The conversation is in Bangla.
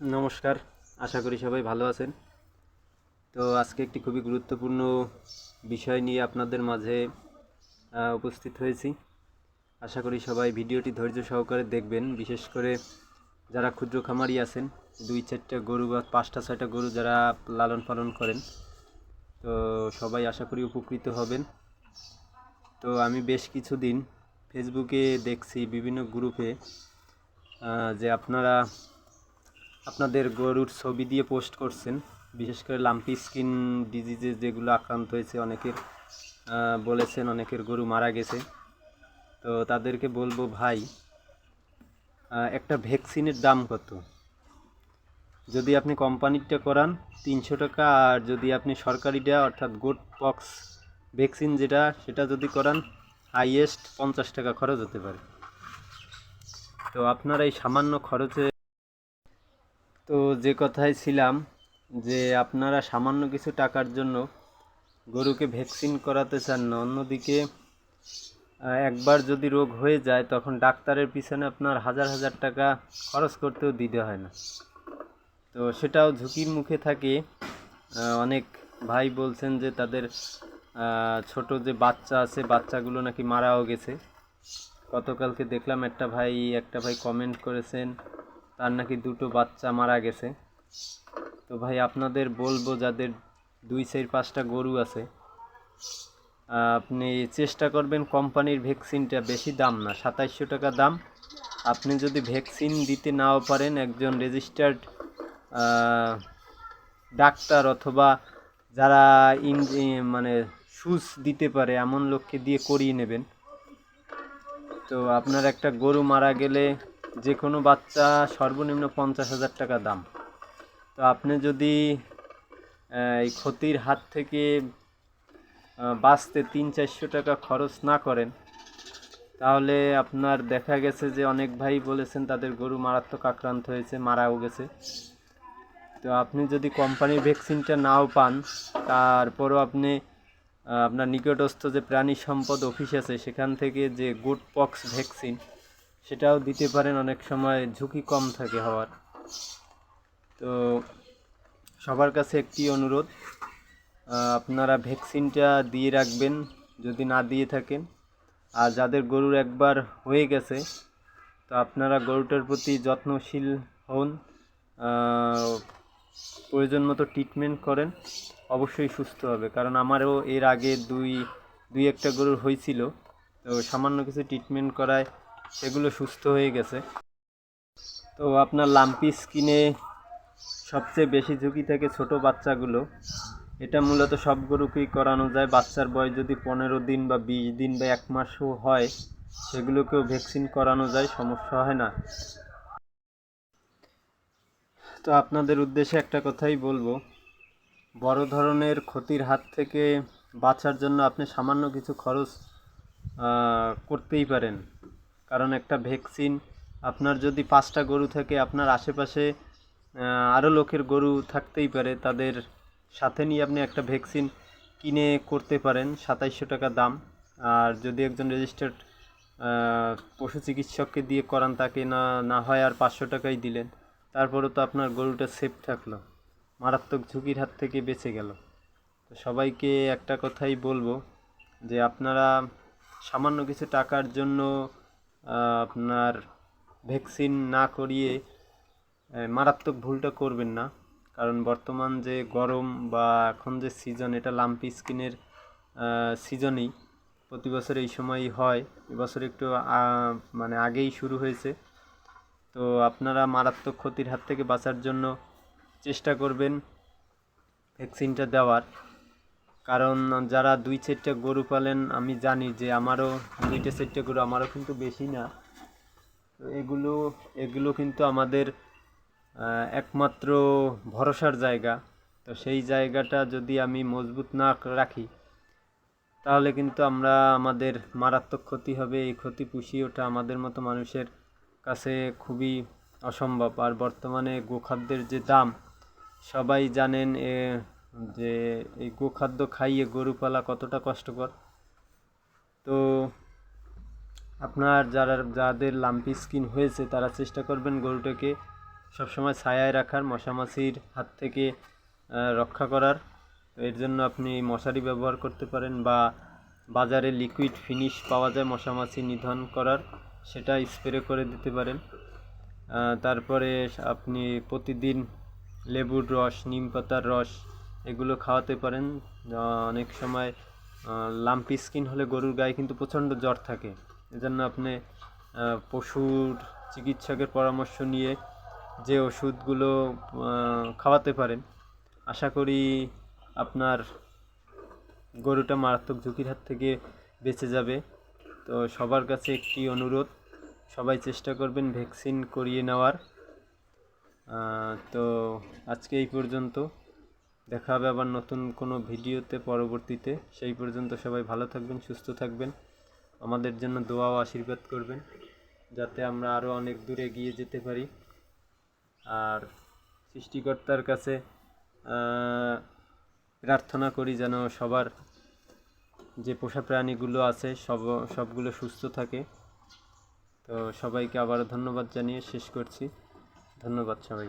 নমস্কার, আশা করি সবাই ভালো আছেন। তো আজকে একটি খুবই গুরুত্বপূর্ণ বিষয় নিয়ে আপনাদের মাঝে উপস্থিত হয়েছি। আশা করি সবাই ভিডিওটি ধৈর্য সহকারে দেখবেন। বিশেষ করে যারা ক্ষুদ্র খামারি আছেন, দুই চারটা গরু বা পাঁচটা, ছয়টা গরু যারা লালন পালন করেন, তো সবাই আশা করি উপকৃত হবেন। তো আমি বেশ কিছুদিন ফেসবুকে দেখছি বিভিন্ন গ্রুপে যে আপনারা আপনাদের গরুর ছবি দিয়ে পোস্ট করছেন। বিশেষ করে লাম্পি স্কিন ডিজিজে যেগুলো আক্রান্ত হয়েছে অনেকের বলেছেন অনেকের গরু মারা গেছে। তো তাদেরকে বলব ভাই একটা ভ্যাকসিনের দাম কত? যদি আপনি কোম্পানিরটা করান তিনশো টাকা, আর যদি আপনি সরকারিটা, অর্থাৎ গোট পক্স ভ্যাকসিন যেটা, সেটা যদি করান হাইয়েস্ট পঞ্চাশ টাকা খরচ হতে পারে। তো আপনার এই সামান্য খরচে তো যে কথায় ছিলাম যে আপনারা সামান্য কিছু টাকার জন্য গরুকে ভ্যাকসিন করাতে চান না, অন্যদিকে একবার যদি রোগ হয়ে যায়, তখন ডাক্তারের পিছনে আপনার হাজার হাজার টাকা খরচ করতেও দিতে হয় না। তো সেটাও ঝুঁকির মুখে থাকে। অনেক ভাই বলছেন যে তাদের ছোট যে বাচ্চা আছে, বাচ্চাগুলো নাকি মারাও গেছে। গতকালকে দেখলাম একটা ভাই একটা ভাই কমেন্ট করেছেন তার নাকি দুটো বাচ্চা মারা গেছে। তো ভাই, আপনাদের বলব যাদের দুই, চার, পাঁচটা গরু আছে, আপনি চেষ্টা করবেন কোম্পানির ভ্যাকসিনটা বেশি দাম না, সাতাইশশো টাকা দাম। আপনি যদি ভ্যাকসিন দিতে নাও পারেন, একজন রেজিস্টার্ড ডাক্তার অথবা যারা ইন মানে সুচ দিতে পারে, এমন লোককে দিয়ে করিয়ে নেবেন। তো আপনার একটা গরু মারা গেলে যে কোনো বাচ্চা সর্বনিম্ন পঞ্চাশ হাজার টাকা দাম। তো আপনি যদি এই ক্ষতির হাত থেকে বাঁচতে তিন চারশো টাকা খরচ না করেন, তাহলে আপনার দেখা গেছে যে অনেক ভাই বলেছেন তাদের গরু মারাত্মক আক্রান্ত হয়েছে, মারাও গেছে। তো আপনি যদি কোম্পানির ভ্যাকসিনটা নাও পান, তারপরও আপনি আপনার নিকটস্থ যে প্রাণী সম্পদ অফিস আছে, সেখান থেকে যে গুড পক্স ভ্যাকসিন সেটাও দিতে পারেন, অনেক সময় ঝুঁকি কম থাকে হওয়ার। তো সবার কাছে একটি অনুরোধ আপনারা ভ্যাকসিনটা দিয়ে রাখবেন, যদি না দিয়ে থাকেন। আর যাদের গরুর একবার হয়ে গেছে, তো আপনারা গরুটার প্রতি যত্নশীল হন প্রয়োজন মতো ট্রিটমেন্ট করেন, অবশ্যই সুস্থ হবে। কারণ আমারও এর আগে দুই দুই একটা গরুর হয়েছিল, তো সামান্য কিছু ট্রিটমেন্ট করায় সেগুলো সুস্থ হয়ে গেছে। তো আপনার লাম্পি স্কিনে সবচেয়ে বেশি ঝুঁকি থাকে ছোট বাচ্চাগুলো। এটা মূলত সব গরুকেই করানো যায়। বাচ্চার বয়স যদি পনেরো দিন বা বিশ দিন বা এক মাসও হয়, সেগুলোকেও ভ্যাকসিন করানো যায়, সমস্যা হয় না। তো আপনাদের উদ্দেশ্যে একটা কথাই বলব। বড় ধরনের ক্ষতির হাত থেকে বাঁচার জন্য আপনি সামান্য কিছু খরচ করতেই পারেন। কারণ একটা ভ্যাকসিন, আপনার যদি পাঁচটা গরু থাকে, আপনার আশেপাশে আরও লোকের গরু থাকতেই পারে, তাদের সাথে নিয়ে আপনি একটা ভ্যাকসিন কিনে করতে পারেন, সাতাইশশো টাকা দাম। আর যদি একজন রেজিস্টার্ড পশু চিকিৎসককে দিয়ে করান, তাকে না না হয় আর পাঁচশো টাকাই দিলেন তারপরেও তো আপনার গরুটা সেফ থাকল। মারাত্মক ঝুঁকির হাত থেকে বেঁচে গেল। তো সবাইকে একটা কথাই বলব যে, আপনারা সামান্য কিছু টাকার জন্য আপনার ভ্যাকসিন না করিয়ে মারাত্মক ভুলটা করবেন না। কারণ বর্তমান যে গরম বা এখন যে সিজন এটা লাম্পি স্কিনের সিজনই প্রতি বছর এই সময়ই হয়। এবছর একটু মানে আগেই শুরু হয়েছে। তো আপনারা মারাত্মক ক্ষতির হাত থেকে বাঁচার জন্য চেষ্টা করবেন ভ্যাকসিনটা দেওয়ার। কারণ যারা দুই চারটা গরু পালেন, আমি জানি যে আমারও দুইটা চারটে গরু আমারও কিন্তু বেশি না। তো এগুলো এগুলো কিন্তু আমাদের একমাত্র ভরসার জায়গা। তো সেই জায়গাটা যদি আমি মজবুত না রাখি, তাহলে কিন্তু আমরা আমাদের মারাত্মক ক্ষতি হবে। এই ক্ষতি পুষিয়ে ওঠা আমাদের মতো মানুষের কাছে খুবই অসম্ভব। আর বর্তমানে গোখাদ্যের যে দাম, সবাই জানেন যে এই গোখাদ্য খাইয়ে গরু পালা কতটা কষ্টকর। তো আপনার যারা, যাদের লাম্পি স্কিন হয়েছে, তারা চেষ্টা করবেন গরুটাকে সবসময় ছায়ায় রাখার, মশামাছির হাত থেকে রক্ষা করার। এর জন্য আপনি মশারি ব্যবহার করতে পারেন বা বাজারে লিকুইড ফিনিশ পাওয়া যায় মশামাছি নিধন করার, সেটা স্প্রে করে দিতে পারেন। তারপরে আপনি প্রতিদিন লেবুর রস, নিম পাতার রস এগুলো খাওয়াতে পারেন। অনেক সময় লাম্পি স্কিন হলে গরুর গায়ে কিন্তু প্রচণ্ড জ্বর থাকে। এজন্য আপনি পশুর চিকিৎসকের পরামর্শ নিয়ে যে ওষুধগুলো খাওয়াতে পারেন। আশা করি আপনার গরুটা মারাত্মক ঝুঁকির হাত থেকে বেঁচে যাবে। তো সবার কাছে একটি অনুরোধ, সবাই চেষ্টা করবেন ভ্যাকসিন করিয়ে নেওয়ার। তো আজকে এই পর্যন্ত। দেখা হবে আবার নতুন কোনো ভিডিওতে পরবর্তীতে। সেই পর্যন্ত সবাই ভালো থাকবেন, সুস্থ থাকবেন। আমাদের জন্য দোয়া ও আশীর্বাদ করবেন, যাতে আমরা আরও অনেক দূরে এগিয়ে যেতে পারি। আর সৃষ্টিকর্তার কাছে প্রার্থনা করি যেন সবার যে পোষা প্রাণীগুলো আছে, সব, সবগুলো সুস্থ থাকে। তো সবাইকে আবারও ধন্যবাদ জানিয়ে শেষ করছি। ধন্যবাদ সবাই